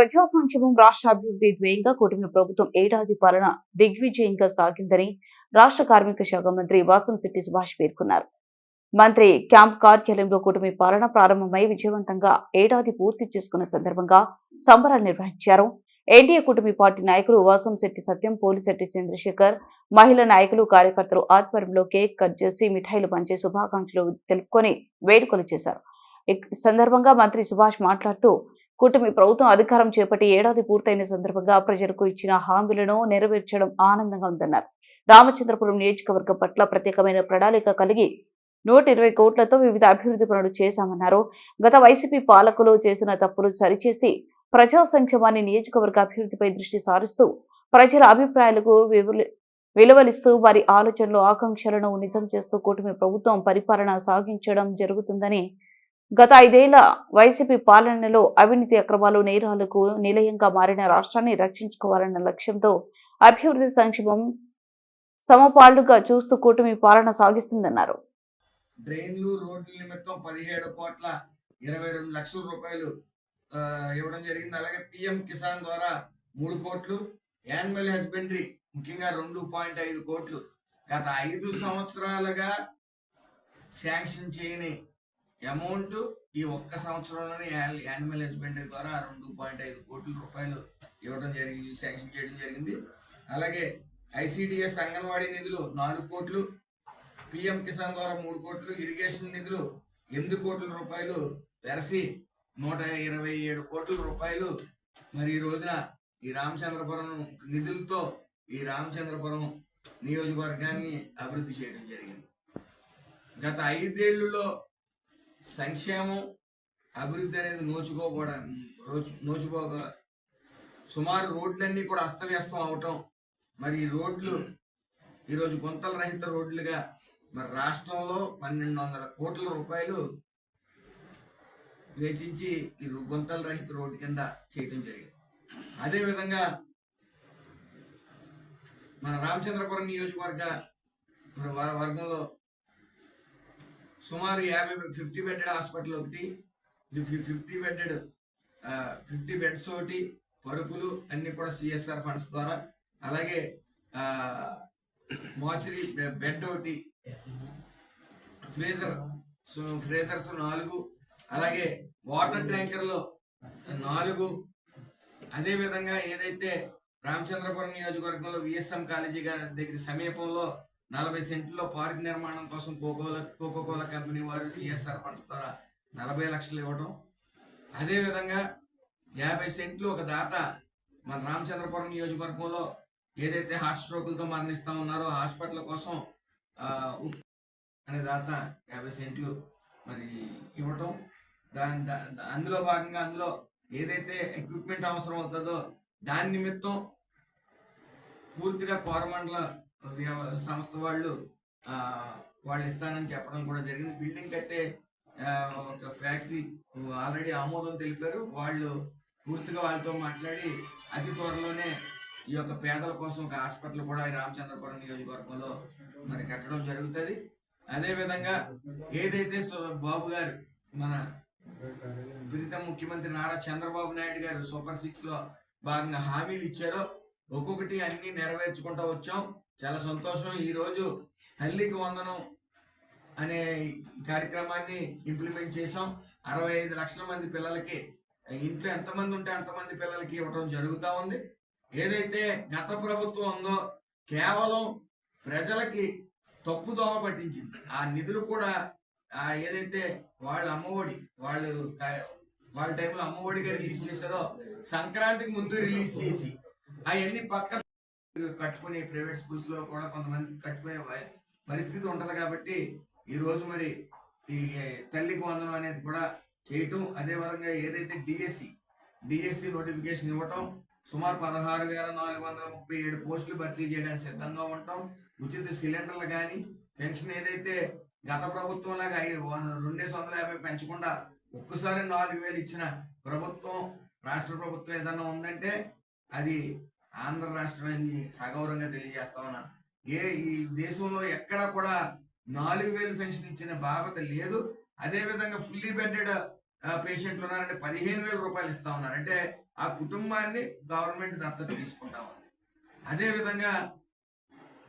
ప్రజా సంక్షేమం రాష్ట్ర అభివృద్ధి ధ్యేయంగా కూటమి ప్రభుత్వం ఏడాది పాలన దిగ్విజయంగా సాగిందని రాష్ట్ర కార్మిక శాఖ మంత్రి వాసంశెట్టి సుభాష్ పేర్కొన్నారు. మంత్రి క్యాంప్ కార్యాలయంలో కూటమి పాలన ప్రారంభమై విజయవంతంగా ఏడాది పూర్తి చేసుకున్న సందర్భంగా సంబరాలు నిర్వహించారు. ఎన్డీఏ కూటమి పార్టీ నాయకులు వాసంశెట్టి సత్యం పోలిశెట్టి చంద్రశేఖర్ మహిళా నాయకులు కార్యకర్తలు ఆధ్వర్యంలో కేక్ కట్ చేసి మిఠాయిలు పంచే శుభాకాంక్షలు తెలుపుకొని వేడుకలు చేశారు. ఈ సందర్భంగా మంత్రి సుభాష్ మాట్లాడుతూ కూటమి ప్రభుత్వం అధికారం చేపట్టి ఏడాది పూర్తయిన సందర్భంగా ప్రజలకు ఇచ్చిన హామీలను నెరవేర్చడం ఆనందంగా ఉందన్నారు. రామచంద్రపురం నియోజకవర్గం పట్ల ప్రత్యేకమైన ప్రణాళిక కలిగి నూట ఇరవై కోట్లతో వివిధ అభివృద్ధి పనులు చేశామన్నారు. గత వైసీపీ పాలకులు చేసిన తప్పులు సరిచేసి ప్రజా సంక్షేమాన్ని నియోజకవర్గ అభివృద్ధిపై దృష్టి సారిస్తూ ప్రజల అభిప్రాయాలకు వివలి- విలువలిస్తూ వారి ఆలోచనలు ఆకాంక్షలను నిజం చేస్తూ కూటమి ప్రభుత్వం పరిపాలన సాగించడం జరుగుతుందని గత ఐదేళ్ళ వైసీపీ పాలనలో అవినీతి అక్రమాలు నేరాలకు నిలయంగా మారిన రాష్ట్రాన్ని రక్షించుకోవాలన్న లక్ష్యంతో అభివృద్ధి సంక్షేమం సమపాళ్ళుగా చూస్తూ కూటమి పాలన సాగిస్తుందన్నారు. డ్రైన్లు రోడ్ల నిమిత్తం పదిహేడు కోట్ల ఇరవై రెండు లక్షల రూపాయలు ఇవ్వడం జరిగింది. అలాగే పిఎం కిసాన్ ద్వారా మూడు కోట్లు యానిమల్ హస్బెండరీ ముఖ్యంగా రెండు పాయింట్ ఐదు కోట్లు. గత ఐదు సంవత్సరాలుగా శాంక్షన్ చేయని అమౌంట్ ఈ ఒక్క సంవత్సరంలోనే యానిమల్ హస్బెండరీ ద్వారా రెండు పాయింట్ ఐదు కోట్ల రూపాయలు ఇవ్వడం జరిగింది శాంక్షన్ చేయడం జరిగింది. అలాగే ఐసిడిఎస్ అంగన్వాడీ నిధులు నాలుగు కోట్లు పిఎం కిసాన్ ద్వారా మూడు కోట్లు ఇరిగేషన్ నిధులు ఎనిమిది కోట్ల రూపాయలు వెరసి నూట ఇరవై ఏడు కోట్ల రూపాయలు. మరి ఈ రోజున ఈ రామచంద్రపురం నిధులతో ఈ రామచంద్రపురం నియోజకవర్గాన్ని అభివృద్ధి చేయడం జరిగింది. గత ఐదేళ్ళలో సంక్షేమం అభివృద్ధి అనేది నోచుకోకపోవడం రోజు నోచుకోక సుమారు రోడ్లన్నీ కూడా అస్తవ్యస్తం అవటం. మరి ఈ రోడ్లు ఈరోజు గుంతల రహిత రోడ్లుగా మరి రాష్ట్రంలో పన్నెండు వందల కోట్ల రూపాయలు వేచించి ఈ రు- గుంతల రహిత రోడ్డు కింద చేయడం జరిగింది. అదేవిధంగా మన రామచంద్రపురం నియోజకవర్గ వర్గంలో సుమారు యాభై ఫిఫ్టీ బెడెడ్ హాస్పిటల్ ఒకటి ఫిఫ్టీ బెడ్డెడ్ ఫిఫ్టీ బెడ్స్ ఒకటి పరుపులు అన్ని కూడా సిఎస్ఆర్ ఫండ్స్ ద్వారా. అలాగే మోచరీ బెడ్ ఒకటి ఫ్రీజర్ సో ఫ్రీజర్స్ నాలుగు అలాగే వాటర్ ట్యాంకర్లు నాలుగు. అదే విధంగా ఏదైతే రామచంద్రపురం నియోజకవర్గంలో విఎస్ఎం కాలేజీ గారి దగ్గర సమీపంలో నలభై సెంట్లో పార్క్ నిర్మాణం కోసం coca cola coca cola company వారు సిఎస్ఆర్ ఫండ్స్ ద్వారా నలభై లక్షలు ఇవ్వడం అదే విధంగా యాభై సెంట్లు ఒక దాత మన రామచంద్రపురం నియోజకవర్గంలో ఏదైతే హార్ట్ స్ట్రోకులతో మరణిస్తూ ఉన్నారో హాస్పిటల్ కోసం అనే దాత యాభై సెంట్లు మరి ఇవ్వటం. దాని అందులో భాగంగా అందులో ఏదైతే ఎక్విప్మెంట్ అవసరం అవుతుందో దాని నిమిత్తం పూర్తిగా కోరమండల సంస్థ వాళ్ళు వాళ్ళు ఇస్తానని చెప్పడం కూడా జరిగింది. బిల్డింగ్ కట్టే ఒక ఫ్యాక్టరీ ఆల్రెడీ ఆమోదం తెలిపారు. వాళ్ళు పూర్తిగా వాళ్ళతో మాట్లాడి అతి త్వరలోనే ఈ యొక్క పేదల కోసం ఒక హాస్పిటల్ కూడా ఈ రామచంద్రపురం నియోజకవర్గంలో మరి కట్టడం జరుగుతుంది. అదే విధంగా ఏదైతే బాబు గారు మన ప్రీత ముఖ్యమంత్రి నారా చంద్రబాబు నాయుడు గారు సూపర్ సిక్స్లో భాగంగా హామీలు ఇచ్చారో ఒక్కొక్కటి అన్ని నెరవేర్చుకుంటూ వచ్చాం. చాలా సంతోషం. ఈ రోజు తల్లికి వందనం అనే కార్యక్రమాన్ని ఇంప్లిమెంట్ చేసాం అరవై ఐదు లక్షల మంది పిల్లలకి ఇంట్లో ఎంతమంది ఉంటే అంతమంది పిల్లలకి ఇవ్వడం జరుగుతూ ఉంది. ఏదైతే గత ప్రభుత్వం ఉందో కేవలం ప్రజలకి తప్పుదోవ పట్టించింది. ఆ నిధులు కూడా ఆ ఏదైతే వాళ్ళ అమ్మఒడి వాళ్ళు వాళ్ళ టైంలో అమ్మఒడిగా రిలీజ్ చేశారో సంక్రాంతికి ముందు రిలీజ్ చేసి అవన్నీ పక్క కట్టుకునే ప్రైవేట్ స్కూల్స్లో కూడా కొంతమంది కట్టుకునే పరిస్థితి ఉంటది కాబట్టి ఈ రోజు మరి ఈ తల్లికి వందనం అనేది కూడా చేయటం అదే విధంగా ఏదైతే డిఎస్సి డిఎస్సి నోటిఫికేషన్ ఇవ్వటం సుమారు పదహారు వేల నాలుగు వందల ముప్పై ఏడు పోస్టులు భర్తీ చేయడానికి సిద్ధంగా ఉంటాం. ఉచిత సిలిండర్లు కానీ పెన్షన్ ఏదైతే గత ప్రభుత్వం లాగా ఐదు రెండేసి వందల యాభై పెంచకుండా ఒక్కసారి నాలుగు వేలు ఇచ్చిన ప్రభుత్వం రాష్ట్ర ప్రభుత్వం ఏదన్నా ఉందంటే అది ఆంధ్ర రాష్ట్రాన్ని సగౌరవంగా తెలియజేస్తా ఉన్నాను ఏ ఈ దేశంలో ఎక్కడా కూడా నాలుగు వేలు పెన్షన్ ఇచ్చిన బాబత లేదు. అదే విధంగా ఫుల్లీ బెడ్డెడ్ పేషెంట్లు ఉన్నారంటే పదిహేను వేల రూపాయలు ఇస్తా ఉన్నారు. అంటే ఆ కుటుంబాన్ని గవర్నమెంట్ దత్తత తీసుకుంటా ఉంది. అదే విధంగా